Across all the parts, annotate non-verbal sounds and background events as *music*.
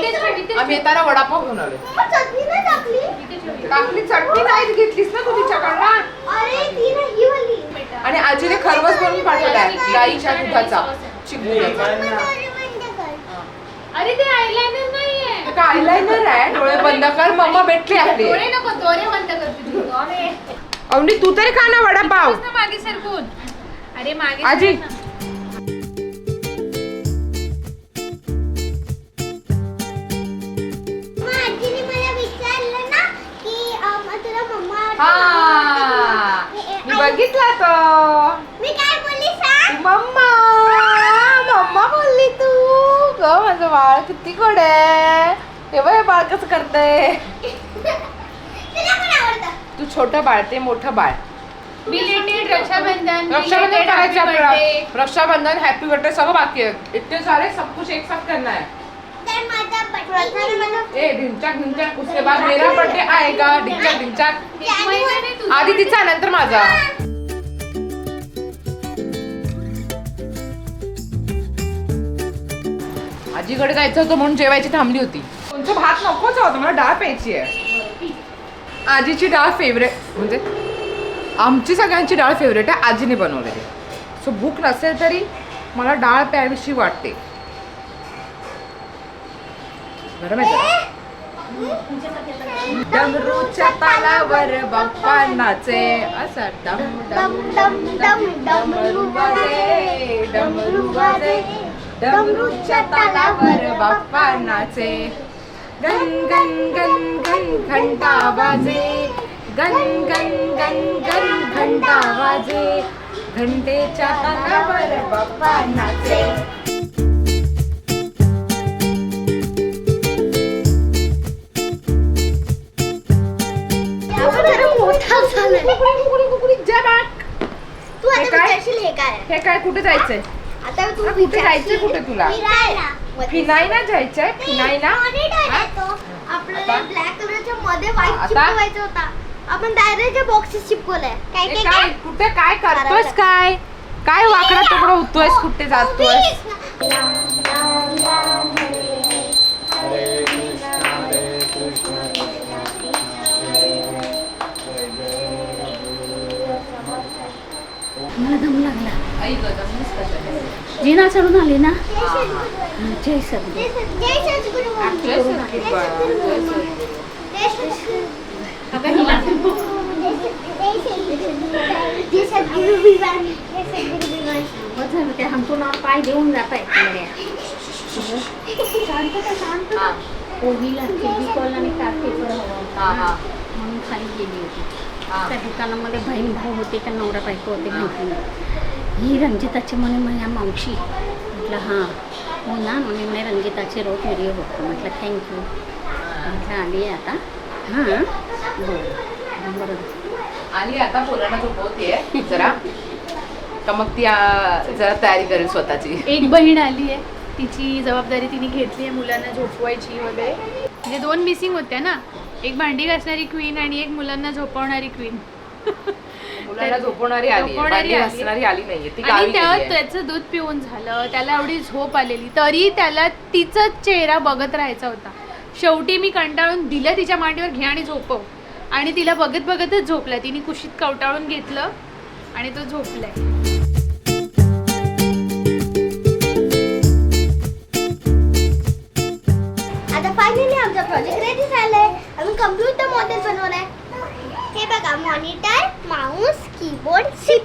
आम्ही येताना वडापाव घेऊन आलो मग चटणी नाही टाकली? चटणी नाही घेतलीस ना तू तिच्याकडनं? अरे ती ना ही वाली. आणि आजीने खरवस बनवून पाठवलाय गाईच्या दुधाचा चिकूचा अरे ते नाहीये. का आयलाइनर आहे? डोळे बंद कर मम्मा भेटली आपली. डोळे नको डोळे बंद कर तुझे. डोळे. अवनी तू तरी खा ना वडापाव. मागे सरकून. अरे मागे आजी. बघितला तो. मी काय बोलली सांग? मम्मा मम्मा बोलली तू. ग माझं बाळ किती गोड आहे. हे बघ बाळ कसं करतंय. तुला पण आवडतं? तू छोटं बाळ ते मोठं बाळ. रक्षाबंधन रक्षाबंधन करायचं आपल्याला. रक्षाबंधन हॅपी बर्थडे सगळं बाकी आहे. इतके सारे सब कुछ एक साथ करना है तर माझा बर्थडे ए ढिंचाक ढिंचाक उसके बाद मेरा बर्थडे आएगा ढिंचाक ढिंचाक. एक महिन्याने तुझा आधी तिचा नंतर माझा. आजीकडे जायचं होतं म्हणून जेवायची थांबली होती. तुमचं भात नकोच होतं मला डाळ प्यायची आहे. आजीची डाळ फेवरेट म्हणजे आमची सगळ्यांची डाळ फेवरेट आहे आजीने बनवलेली. सो भूक नसेल तरी मला डाळ प्यावीशी वाटते. बरं माहिती डमरूच्या तालावर बाप्पा नाचे असं डम डम डम डम डमरू वाजे डमरू वाजे डमरूच्या तालावर बाप्पा नाचे गन गन गन गन घंटा वाजे. गन गन गन गन घंटा वाजे. घंटेच्या तालावर बाप्पा नाचे मोठा. तू आता काय? हे काय कुठे जायचंय? आता तू कुठे जायचंय कुठे तुला? फिनाईना जायचंय? तो आपल्याला? ब्लॅक कलरच्या मध्ये व्हाईट? चिपकवायचा होता. आपण डायरेक्ट बॉक्सेस चिपकवलंय काय काय कुठे काय करतोयस काय? काय वाकडा तुकडा होतोयस? कुठे जातोयस? सद्गुरू विमान. बस झालं ते हमको ना पाय देऊन जात आहे शांतता शांत हा, पोहीला फेविकॉल आणि कार्ड पेपर हवा. म्हणून खाली गेली होती. त्या दुकानामध्ये बहीण भाऊ होते त्या नवरा बायको होते भेटून ही रंजिताची म्हणे माझ्या मावशी. म्हटलं हां. हो ना म्हणे म्हणे रंजिताचे रोज व्हिडिओ बघतो म्हटलं थँक्यू म्हटलं आली आहे आता. हां. बरं. बरं. आणि आता पोरांना झोपवतीये जरा. तर मग ती जरा तयारी करेल स्वतःची. एक बहीण आली आहे. तिची जबाबदारी तिने घेतली आहे मुलांना झोपवायची वगैरे. म्हणजे दोन मिसिंग होत्या ना. एक भांडी घासणारी क्वीन आणि एक मुलांना झोपवणारी क्वीन. *laughs* मुलांना झोपवणारी आली झोपवणारी आली. घासणारी आली नाहीये ती गावी आणि त्या गेली आहे. त्याचं दूध पिऊन झालं. त्याला एवढी झोप आलेली. तरी त्याला तिचाच चेहरा बघत राहायचा होता. शेवटी मी कंटाळून दिलं तिच्या मांडीवर घे आणि झोपव. आणि तिला बघत बघतच झोपलाय तिने कुशीत कवटाळून घेतलं आणि तो झोपलाय.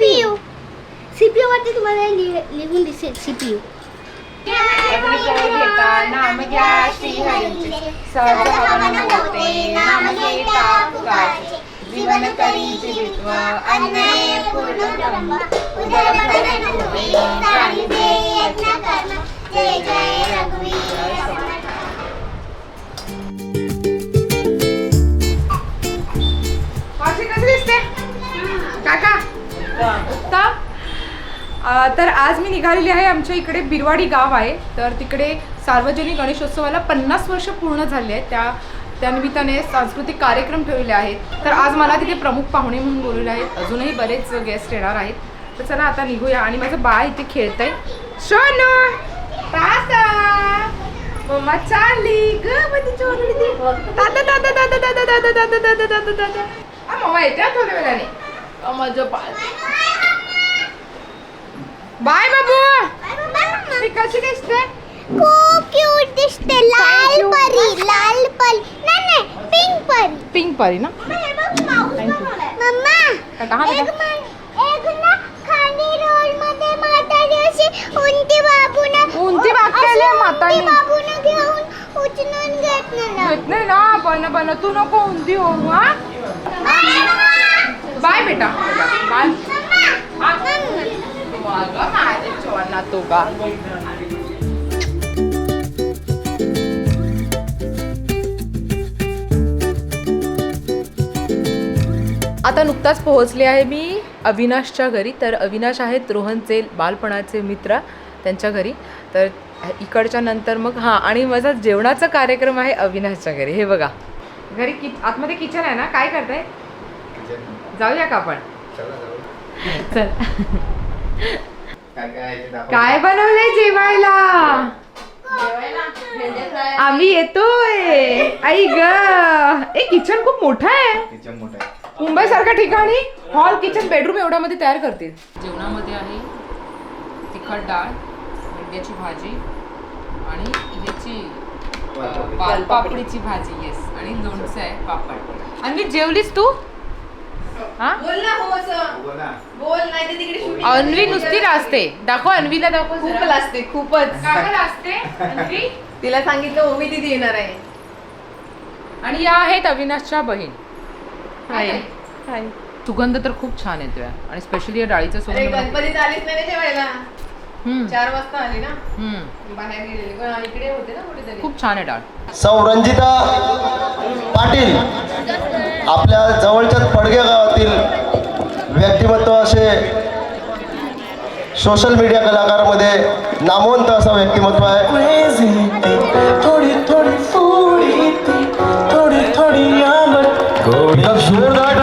सीपीयू सीपीयू वरती तुम्हाला लिह- लिहून दिसेल सीपीयू नाम घ्या श्रीहरीचे सहज हवन होते नाम घेता तुकाचे जीवन करी जीवित्व अन्नये पूर्ण ब्रह्म उदर होते यज्ञ कर्म. जय जय तर आज मी निघालेली आहे आमच्या इकडे बिरवाडी गाव आहे. तर तिकडे सार्वजनिक गणेशोत्सवाला पन्नास वर्ष पूर्ण झाले आहेत. त्या त्यानिमित्ताने सांस्कृतिक कार्यक्रम ठेवलेले आहेत. तर आज मला तिथे प्रमुख पाहुणे म्हणून बोलवले आहेत. अजूनही बरेच गेस्ट येणार आहेत. तर चला आता निघूया आणि माझं बाळ इथे खेळत आहे मम्मा चालली. दादा दादा दादा दादा दादा दादा दादा दादा दादा. मम्मा येते थोड्या वेळाने. माझं बाळ. बाय बाबू मी कशी दिसते खूप क्यूट दिसते लाल you. परी लाल परी। नाही नाही पिंक परी। पिंक परी ना? मम्मा हा। एक एक ना खाली रोड मध्ये म्हातारी अशी उंटी बाबून उंची बाकी आली आहे म्हातारी. बाबून घेऊन उचलून घेत ना घेत नाही ना बन बन तू नको हो हा? बाय बेटा। बाय आता नुकताच पोहोचले आहे मी अविनाशच्या घरी. तर अविनाश आहेत रोहनचे बालपणाचे मित्र त्यांच्या घरी. तर इकडच्या नंतर मग हां आणि माझा जेवणाचा कार्यक्रम आहे अविनाशच्या घरी. हे बघा. घरी कि आतमध्ये किचन आहे ना? काय करताय? जाऊया का आपण? चल. काय बनवलंय जेवायला? आम्ही येतोय. आई ग ए किचन खूप मोठं आहे. मुंबई सारख्या ठिकाणी हॉल किचन बेडरूम एवढ्यामध्ये तयार करतील जेवणामध्ये आहे तिखट डाळ भेंड्याची भाजी आणि ह्याची पालपापडीची भाजी येस आणि लोणचं आहे पापड. आणि जेवलीस तू? हा? अन्वी नुसती लाजते. दाखव अन्वीला दाखव खूप जरा. लाजते खूपच. लाजते? अन्वी? तिला सांगितलं ओमी दिदी येणार आहे. आणि या आहेत अविनाशच्या बहीण. हाय. हाय. सुगंध तर खूप छान येतोय. आणि स्पेशली या डाळीचा अरे सुगंध गणपतीत आलीच नाही ना जेवायला चार वाजता आली ना. बाहेर गेलेली. पण इकडे होते ना कुठेतरी? खूप छान आहे डाळ. सौ रंजिता पाटील आपल्या जवळच्याच पडगे गावातील व्यक्तिमत्व असे सोशल मीडिया कलाकारामध्ये नामवंत असं व्यक्तिमत्व आहे. थोडी थोडी थोडी थोडी जोरदार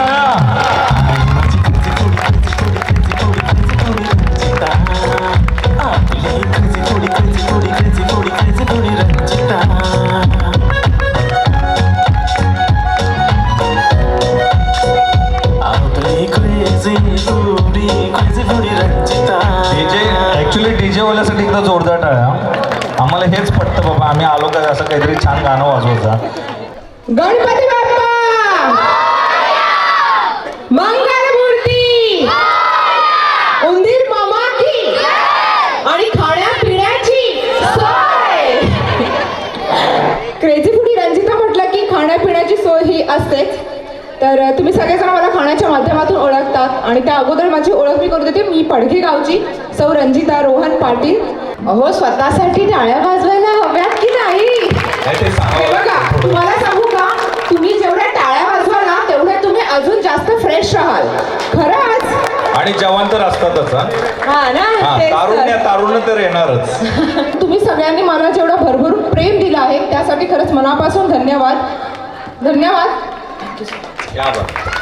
असतेच तर तुम्ही सगळेजण मला खाण्याच्या माध्यमातून ओळखतात आणि त्या अगोदर माझी ओळख मी करू देते. मी पडघे गावची सौ रंजिता रोहन पाटील. अहो स्वतःसाठी टाळ्या वाजवायला हव्यात की नाही? बघा तुम्हाला सांगू का? तुम्ही जेवढ्या टाळ्या वाजवाल ना तेवढ्या तुम्ही अजून जास्त फ्रेश राहाल खरंच? आणि जवान तर असतातच हा? ना तेच तर. तारुण्य तारुण्य तर येणारच. *laughs* तुम्ही सगळ्यांनी मला जेवढं भरभरून प्रेम दिलं आहे त्यासाठी खरंच मनापासून धन्यवाद. धन्यवाद. या बरं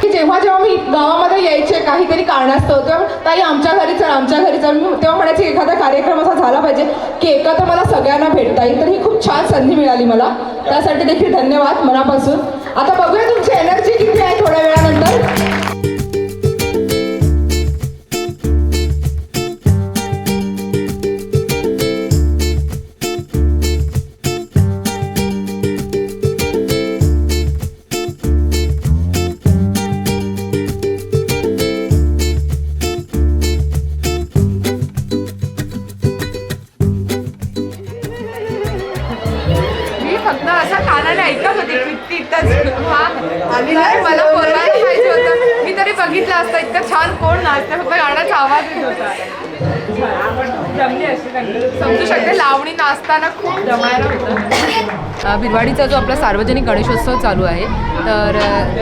की जेव्हा जेव्हा मी गावामध्ये यायचे काहीतरी कारणास्तव तेव्हा ताई आमच्या घरी चल आमच्या घरी चल. मी तेव्हा म्हणायचे एखादा कार्यक्रम असा झाला पाहिजे. की एकत्र मला सगळ्यांना भेटता येईल. तर ही खूप छान संधी मिळाली मला. त्यासाठी देखील धन्यवाद मनापासून. आता बघूया तुमची एनर्जी किती आहे थोड्या वेळानंतर. नाचते फक्त गाण्याचा आवाज येत होता जमली अशी चांगली. समजू शकते लावणी नाचताना खूप जमायला होतं बिरवाडीचा जो आपला सार्वजनिक गणेशोत्सव चालू आहे तर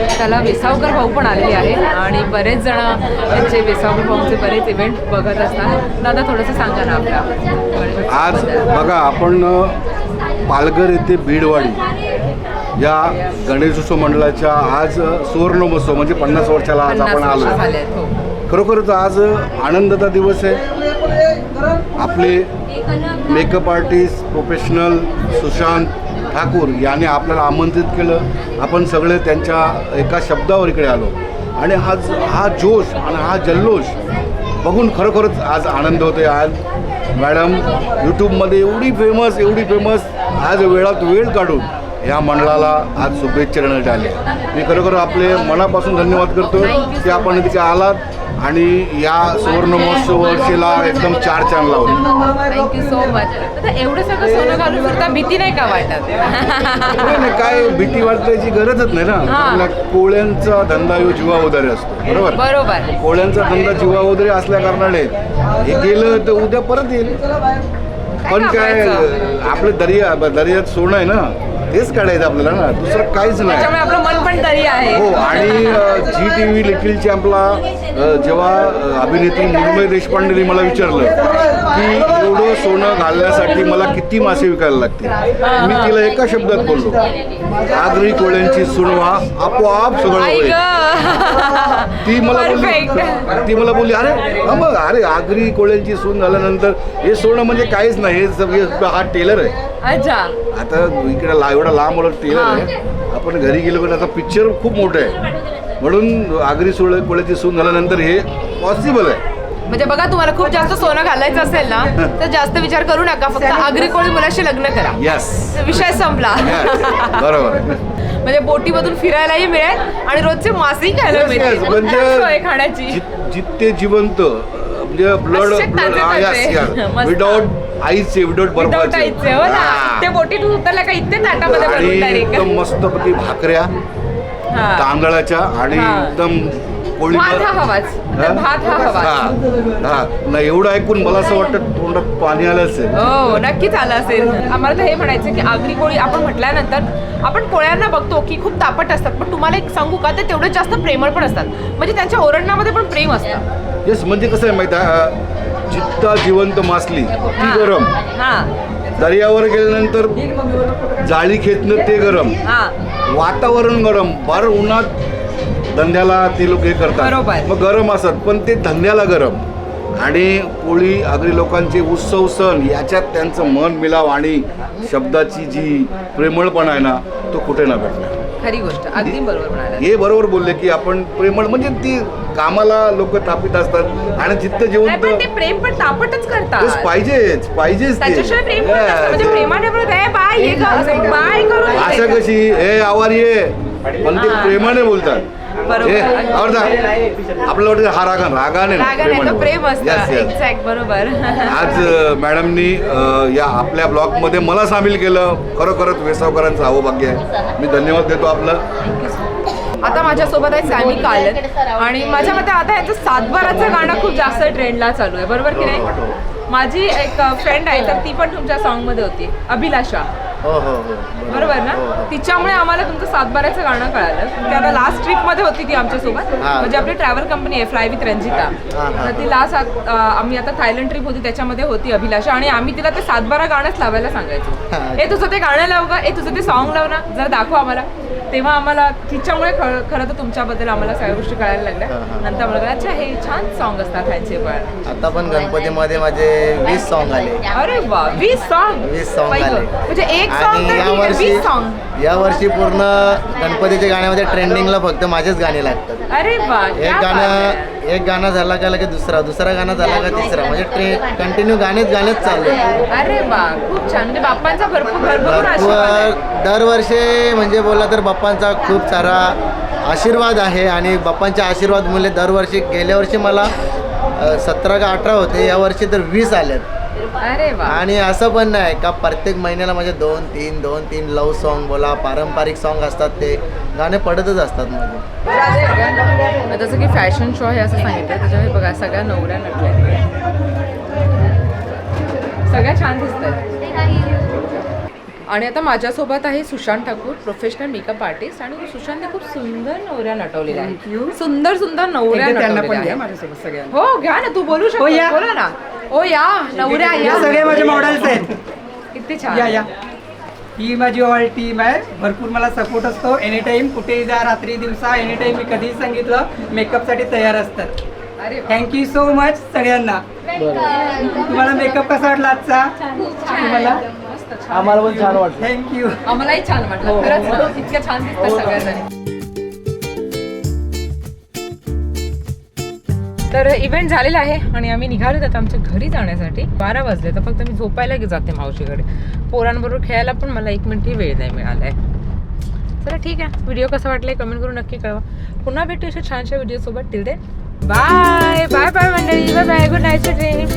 त्याला वेसावकर भाऊ पण आलेले आहेत आणि बरेच जण त्यांचे वेसावकर भाऊचे बरेच इव्हेंट बघत असतात दादा थोडंसं सांगा ना आपल्या आज. बघा आपण पालघर येथे बीडवाडी या गणेशोत्सव मंडळाच्या आज सुवर्ण महोत्सव म्हणजे पन्नास वर्षाला आज आपण आलो खरोखरच आज आनंदाचा दिवस आहे. आप आपले makeup artist professional Sushant Thakur यांनी आपल्याला आमंत्रित केलं. आपण सगळे त्यांच्या एका शब्दावर इकडे आलो. आणि आज हा जोश आणि हा जल्लोष बघून खरोखरच आज आनंद होतो आज मॅडम यूट्यूबमध्ये एवढी फेमस एवढी फेमस आज वेळात वेळ काढून या मंडळाला आज शुभेच्छा देण्यात आल्या. मी खरोखर आपले मनापासून धन्यवाद करतो की आपण तिथे आलात. आणि या सुवर्ण महोत्सव वर्षीला एकदम चार चांद लावले. थँक्यू सो मच आता एवढं सगळं सोनं घालून सुद्धा भीती नाही का वाटत? नाही काय भीती वाटायची गरजच नाही ना. कोळ्यांचा धंदा ह्यो जीवा उदारी असतो बरोबर? बरोबर. कोळ्यांचा धंदा जीवा उदारी असल्या कारणाने हे गेलं तर उद्या परत येईल. पण काय? आपलं दर्या दर्यात सोनं आहे ना. तेच काढायचं आपल्याला ना. दुसरं काहीच नाही. आपलं मन पण तरी आहे. हो आणि जी टी व्ही लिटिल चॅम्पला अ, जेव्हा अ, अभिनेत्री मुंबई देशपांडेने मला विचारलं की एवढं सोनं घालण्यासाठी मला किती मासे विकायला लागतील? मी तिला एका शब्दात बोललो आगरी कोळ्यांची सुणवा आपोआप सगळं आई होईल. ग. ती मला Perfect. बोलली ती मला बोलली अरे हा मग अरे आगरी कोळ्यांची सून झाल्यानंतर हे सोनं म्हणजे काहीच नाही हे सगळे हा टेलर आहे. अच्छा. आता इकडे ला एवढा लांब ओळख टेलर आहे. आपण घरी गेलो पण आता पिक्चर खूप मोठं आहे. म्हणून आगरी सोळ कोळ्याची सून झाल्यानंतर हे पॉसिबल आहे. म्हणजे बघा तुम्हाला खूप जास्त सोनं घालायचं असेल ना *laughs* तर जास्त विचार करू नका. फक्त आगरी कोळी मुलाशी लग्न करा. यस *laughs* विषय संपला. बरोबर. आहे म्हणजे बोटीमधून फिरायलाही मिळेल आणि रोजचे मासेही खायला मिळेल म्हणजे खाण्याची. जित- जिते जिवंत म्हणजे ब्लड. विदाउट *laughs* आईचे Without बर्फाचे आईचे, हो ना. ते बोटीतून उतरल्या का इथे ताटामध्ये आणि एकदम मस्तपैकी भाकऱ्या हा. तांदळाच्या आणि हा. एकदम भात हा हवाच. भात हा हवाच. हा. हा नाही एवढं ऐकून मला असं वाटतं तोंडात पाणी आलं असेल. हो नक्कीच आलं असेल. आम्हाला तर हे म्हणायचं की आगरी कोळी आपण म्हटल्यानंतर आपण कोळ्यांना बघतो की खूप तापट असतात. पण तुम्हाला एक सांगू का? ते तेवढे जास्त प्रेमळ पण असतात. म्हणजे त्यांच्या ओरडण्यामध्ये पण प्रेम असतं. येस म्हणजे कसं आहे माहिती आहे? जित्ता जिवंत मासली ती. गरम. दर्यावर गेल्यानंतर जाळी खेचणं ते गरम. वातावरण गरम. भर उन्हात धंद्याला ते लोक हे करतात. मग गरम असत पण ते धंद्याला गरम. आणि कोळी आगरी लोकांचे उत्सव सण याच्यात त्यांचं मन मिलाव आणि शब्दाची जी प्रेमळपणा आहे ना तो कुठे ना भेटला खरी गोष्ट. अगदी बरोबर म्हणाला हे बरोबर बोलले की आपण प्रेमळ म्हणजे ती कामाला लोक तापित असतात आणि जिथं नाही जेवण ते प्रेम पण तापटच करतात. पाहिजेच पाहिजेच ते. त्याच्याशिवाय प्रेम पण नसतं. म्हणजे. प्रेमाने बोलत "ए, बाय ये ग," असं बाय करून अशा कशी हे आवार ये पण ते प्रेमाने बोलतात. बरोबर. हे. आपल्याला वाटतं हा नाही, रागाने तर प्रेम असतं. एक्झॅक्ट बरोबर. आज मॅडमनी या आपल्या ब्लॉगमध्ये मला सामील केलं. खरोखरच वेसावकरांचं अहोभाग्य आहे. मी धन्यवाद देतो आपलं. आता माझ्यासोबत आहे सॅमी कालन आणि माझ्या मते आता याचं सातबाराचं गाणं खूप जास्त ट्रेंडला चालू आहे. बरोबर की नाही? माझी एक फ्रेंड आहे तर ती पण तुमच्या सॉन्गमध्ये होती. अभिलाषा. हो हो हो बरोबर. ना? तिच्यामुळे आम्हाला तुमचं सातबाराचं गाणं कळालं. ती आता लास्ट ट्रिपमध्ये होती ती आमच्यासोबत. हा. म्हणजे आपली ट्रॅव्हल कंपनी आहे फ्लाय विथ रंजिता हा, हा. तर ती लास्ट आम्ही आता थायलंड ट्रिप होती त्याच्यामध्ये होती अभिलाषा. आणि आम्ही तिला ते सातबारा गाणंच लावायला सांगायचो. हा. तुझं ते गाणं लाव का ए तुझं ते सॉन्ग लाव ना. जरा दाखव आम्हाला. तेव्हा आम्हाला तिच्यामुळे खरं तर तुमच्याबद्दल आम्हाला सगळ्या गोष्टी कळायला लागल्या. नंतर आम्हाला कळलं, अच्छा हे छान सॉन्ग असतात ह्यांचे पण. आता पण गणपतीमध्ये माझे वीस सॉन्ग आले. अरे वा वीस सॉन्ग वीस song आले. म्हणजे एक सॉन्ग आहे यावर्षी वीस सॉन्ग यावर्षी पूर्ण गणपतीच्या गाण्यामध्ये ट्रेंडिंगला फक्त माझेच गाणे लागतात. अरे वा एक. गाणं एक गाणं झाला का की दुसरा दुसरा गाणं झाला का तिसरा? म्हणजे ट्रे कंटिन्यू गाणेच गाणेच चालू आहे. अरे वा खूप छान. म्हणजे बाप्पांचा भरपूर भरपूर दरवर्षी म्हणजे बोला तर बाप्पांचा खूप सारा आशीर्वाद आहे आणि बाप्पांच्या आशीर्वादमुळे दरवर्षी गेल्या वर्षी मला सतरा का अठरा होते यावर्षी तर वीस वा. आणि असं पण नाही का प्रत्येक महिन्याला माझे दोन तीन दोन तीन लव सॉन्ग बोला पारंपरिक सॉन्ग असतात ते गाणे पडतच असतात माझे. जसं की फॅशन शो आहे असं सांगितलं त्याच्यामुळे बघा सगळ्या नवऱ्या नटल्या. सगळ्या छान दिसत आहेत आणि आता माझ्यासोबत आहे Sushant Thakur professional makeup artist आणि सुशांतने खूप सुंदर नवऱ्या नटवलेल्या आहेत. सुंदर सुंदर नवऱ्या नटवलेल्या आहेत. माझ्यासोबत सगळ्यांना. हो घ्या ना तू बोलू शकतो. या. बोला ना. हो या. नवऱ्या या. सगळे माझे मॉडेल्स आहेत. किती छान. या या. ही माझी ऑल टीम आहे. भरपूर मला सपोर्ट असतो. एनी टाइम कुठेही जा रात्री दिवसा एनी टाइम मी कधीही सांगितलं मेकअपसाठी तयार असतात. थँक्यू सो मच सगळ्यांना. तुम्हाला मेकअप कसा वाटला आजचा? तुम्हाला? आम्हाला पण छान वाटलं. थँक्यू आम्हालाही छान वाटलं. खरंच इतक्या छान दिसतात सगळ्याजणी तर इव्हेंट झालेला आहे आणि आम्ही निघालो आता आमच्या घरी जाण्यासाठी. बारा वाजले तर फक्त मी झोपायला गे- जाते मावशीकडे. पोरांबरोबर खेळायला पण मला एक मिनिटही वेळ नाही मिळाला आहे चला ठीक आहे. व्हिडिओ कसा वाटलाय कमेंट करून नक्की कळवा. पुन्हा भेटू अशा छानशा व्हिडिओ सोबत. Till then bye bye bye मंडळी. Bye bye good night dream